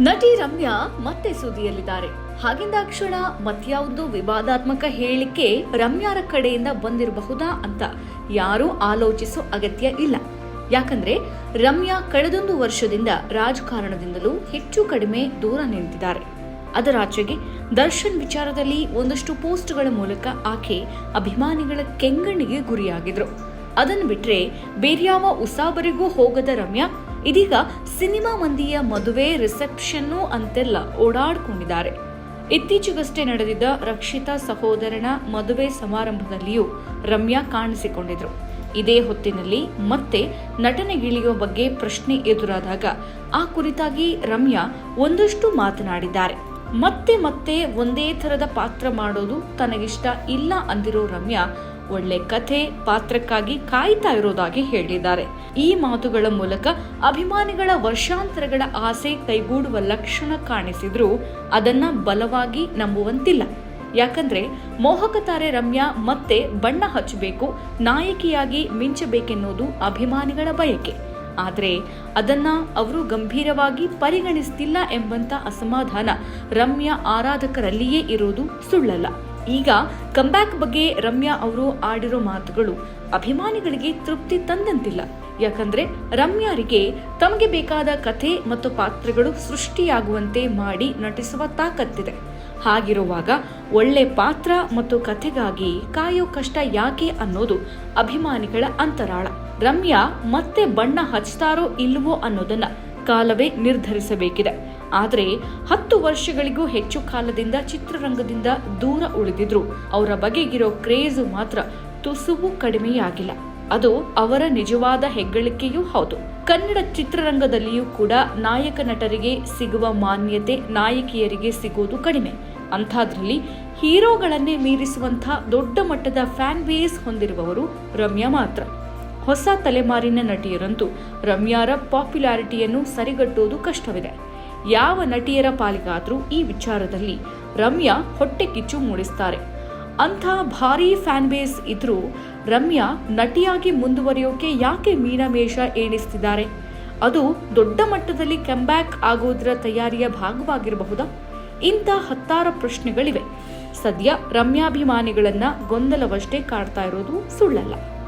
ನಟಿ ರಮ್ಯಾ ಮತ್ತೆ ಸುದ್ದಿಯಲ್ಲಿದ್ದಾರೆ. ಹಾಗಿಂದಾಕ್ಷಣ ಮತ್ಯಾವುದೋ ವಿವಾದಾತ್ಮಕ ಹೇಳಿಕೆ ರಮ್ಯಾರ ಕಡೆಯಿಂದ ಬಂದಿರಬಹುದಾ ಅಂತ ಯಾರೂ ಆಲೋಚಿಸೋ ಅಗತ್ಯ ಇಲ್ಲ. ಯಾಕಂದ್ರೆ ರಮ್ಯಾ ಕಳೆದೊಂದು ವರ್ಷದಿಂದ ರಾಜಕಾರಣದಿಂದಲೂ ಹೆಚ್ಚು ಕಡಿಮೆ ದೂರ ನಿಂತಿದ್ದಾರೆ. ಅದರಾಚೆಗೆ ದರ್ಶನ್ ವಿಚಾರದಲ್ಲಿ ಒಂದಷ್ಟು ಪೋಸ್ಟ್ಗಳ ಮೂಲಕ ಆಕೆ ಅಭಿಮಾನಿಗಳ ಕೆಂಗಣ್ಣಿಗೆ ಗುರಿಯಾಗಿದ್ರು. ಅದನ್ನು ಬಿಟ್ರೆ ಬೇರ್ಯಾವ ಉಸಾಬರಿಗೂ ಹೋಗದ ರಮ್ಯಾ ಇದೀಗ ಸಿನಿಮಾ ಮಂದಿಯ ಮದುವೆ, ರಿಸೆಪ್ಷನ್ನು ಅಂತೆಲ್ಲ ಓಡಾಡ್ಕೊಂಡಿದ್ದಾರೆ. ಇತ್ತೀಚೆಗಷ್ಟೇ ನಡೆದಿದ್ದ ರಕ್ಷಿತಾ ಸಹೋದರನ ಮದುವೆ ಸಮಾರಂಭದಲ್ಲಿಯೂ ರಮ್ಯಾ ಕಾಣಿಸಿಕೊಂಡಿದ್ರು. ಇದೇ ಹೊತ್ತಿನಲ್ಲಿ ಮತ್ತೆ ನಟನೆಗಿಳಿಯುವ ಬಗ್ಗೆ ಪ್ರಶ್ನೆ ಎದುರಾದಾಗ ಆ ಕುರಿತಾಗಿ ರಮ್ಯಾ ಒಂದಷ್ಟು ಮಾತನಾಡಿದ್ದಾರೆ. ಮತ್ತೆ ಮತ್ತೆ ಒಂದೇ ಥರದ ಪಾತ್ರ ಮಾಡೋದು ತನಗಿಷ್ಟ ಇಲ್ಲ ಅಂದಿರೋ ರಮ್ಯಾ ಒಳ್ಳೆ ಕಥೆ ಪಾತ್ರಕ್ಕಾಗಿ ಕಾಯ್ತಾ ಇರೋದಾಗಿ ಹೇಳಿದ್ದಾರೆ. ಈ ಮಾತುಗಳ ಮೂಲಕ ಅಭಿಮಾನಿಗಳ ವರ್ಷಾಂತರಗಳ ಆಸೆ ಕೈಗೂಡುವ ಲಕ್ಷಣ ಕಾಣಿಸಿದ್ರೂ ಅದನ್ನ ಬಲವಾಗಿ ನಂಬುವಂತಿಲ್ಲ. ಯಾಕಂದ್ರೆ ಮೋಹಕ ತಾರೆ ರಮ್ಯಾ ಮತ್ತೆ ಬಣ್ಣ ಹಚ್ಚಬೇಕು, ನಾಯಕಿಯಾಗಿ ಮಿಂಚಬೇಕೆನ್ನುವುದು ಅಭಿಮಾನಿಗಳ ಬಯಕೆ. ಆದರೆ ಅದನ್ನ ಅವರು ಗಂಭೀರವಾಗಿ ಪರಿಗಣಿಸ್ತಿಲ್ಲ ಎಂಬಂತ ಅಸಮಾಧಾನ ರಮ್ಯಾ ಆರಾಧಕರಲ್ಲಿಯೇ ಇರೋದು ಸುಳ್ಳಲ್ಲ. ಈಗ ಕಂಬ್ಯಾಕ್ ಬಗ್ಗೆ ರಮ್ಯಾ ಅವರು ಆಡಿರೋ ಮಾತುಗಳು ಅಭಿಮಾನಿಗಳಿಗೆ ತೃಪ್ತಿ ತಂದಂತಿಲ್ಲ. ಯಾಕಂದ್ರೆ ರಮ್ಯಾರಿಗೆ ತಮಗೆ ಬೇಕಾದ ಕಥೆ ಮತ್ತು ಪಾತ್ರಗಳು ಸೃಷ್ಟಿಯಾಗುವಂತೆ ಮಾಡಿ ನಟಿಸುವ ತಾಕತ್ತಿದೆ. ಹಾಗಿರುವಾಗ ಒಳ್ಳೆ ಪಾತ್ರ ಮತ್ತು ಕಥೆಗಾಗಿ ಕಾಯೋ ಕಷ್ಟ ಯಾಕೆ ಅನ್ನೋದು ಅಭಿಮಾನಿಗಳ ಅಂತರಾಳ. ರಮ್ಯಾ ಮತ್ತೆ ಬಣ್ಣ ಹಚ್ತಾರೋ ಇಲ್ವೋ ಅನ್ನೋದನ್ನ ಕಾಲವೇ ನಿರ್ಧರಿಸಬೇಕಿದೆ. ಆದರೆ ಹತ್ತು ವರ್ಷಗಳಿಗೂ ಹೆಚ್ಚು ಕಾಲದಿಂದ ಚಿತ್ರರಂಗದಿಂದ ದೂರ ಉಳಿದಿದ್ರು. ಅವರ ಬಗೆಗಿರೋ ಕ್ರೇಜು ಮಾತ್ರ ತುಸುವು ಕಡಿಮೆಯಾಗಿಲ್ಲ. ಅದು ಅವರ ನಿಜವಾದ ಹೆಗ್ಗಳಿಕೆಯೂ ಹೌದು. ಕನ್ನಡ ಚಿತ್ರರಂಗದಲ್ಲಿಯೂ ಕೂಡ ನಾಯಕ ನಟರಿಗೆ ಸಿಗುವ ಮಾನ್ಯತೆ ನಾಯಕಿಯರಿಗೆ ಸಿಗೋದು ಕಡಿಮೆ. ಅಂಥದ್ರಲ್ಲಿ ಹೀರೋಗಳನ್ನೇ ಮೀರಿಸುವಂಥ ದೊಡ್ಡ ಮಟ್ಟದ ಫ್ಯಾನ್ ಬೇಸ್ ಹೊಂದಿರುವವರು ರಮ್ಯಾ ಮಾತ್ರ. ಹೊಸ ತಲೆಮಾರಿನ ನಟಿಯರಂತೂ ರಮ್ಯಾರ ಪಾಪ್ಯುಲಾರಿಟಿಯನ್ನು ಸರಿಗಟ್ಟುವುದು ಕಷ್ಟವಿದೆ. ಯಾವ ನಟಿಯರ ಪಾಲಿಗಾದರೂ ಈ ವಿಚಾರದಲ್ಲಿ ರಮ್ಯಾ ಹೊಟ್ಟೆ ಕಿಚ್ಚು ಮೂಡಿಸ್ತಾರೆ. ಅಂಥ ಭಾರೀ ಫ್ಯಾನ್ ಬೇಸ್ ಇದ್ರೂ ರಮ್ಯಾ ನಟಿಯಾಗಿ ಮುಂದುವರಿಯೋಕೆ ಯಾಕೆ ಮೀನಮೇಷ ಏಣಿಸ್ತಿದ್ದಾರೆ ಅದು ದೊಡ್ಡ ಮಟ್ಟದಲ್ಲಿ ಕಂಬ್ಯಾಕ್ ಆಗೋದ್ರ ತಯಾರಿಯ ಭಾಗವಾಗಿರಬಹುದಾ? ಇಂಥ ಹತ್ತಾರು ಪ್ರಶ್ನೆಗಳಿವೆ. ಸದ್ಯ ರಮ್ಯಾಭಿಮಾನಿಗಳನ್ನ ಗೊಂದಲವಷ್ಟೇ ಕಾಡ್ತಾ ಇರೋದು ಸುಳ್ಳಲ್ಲ.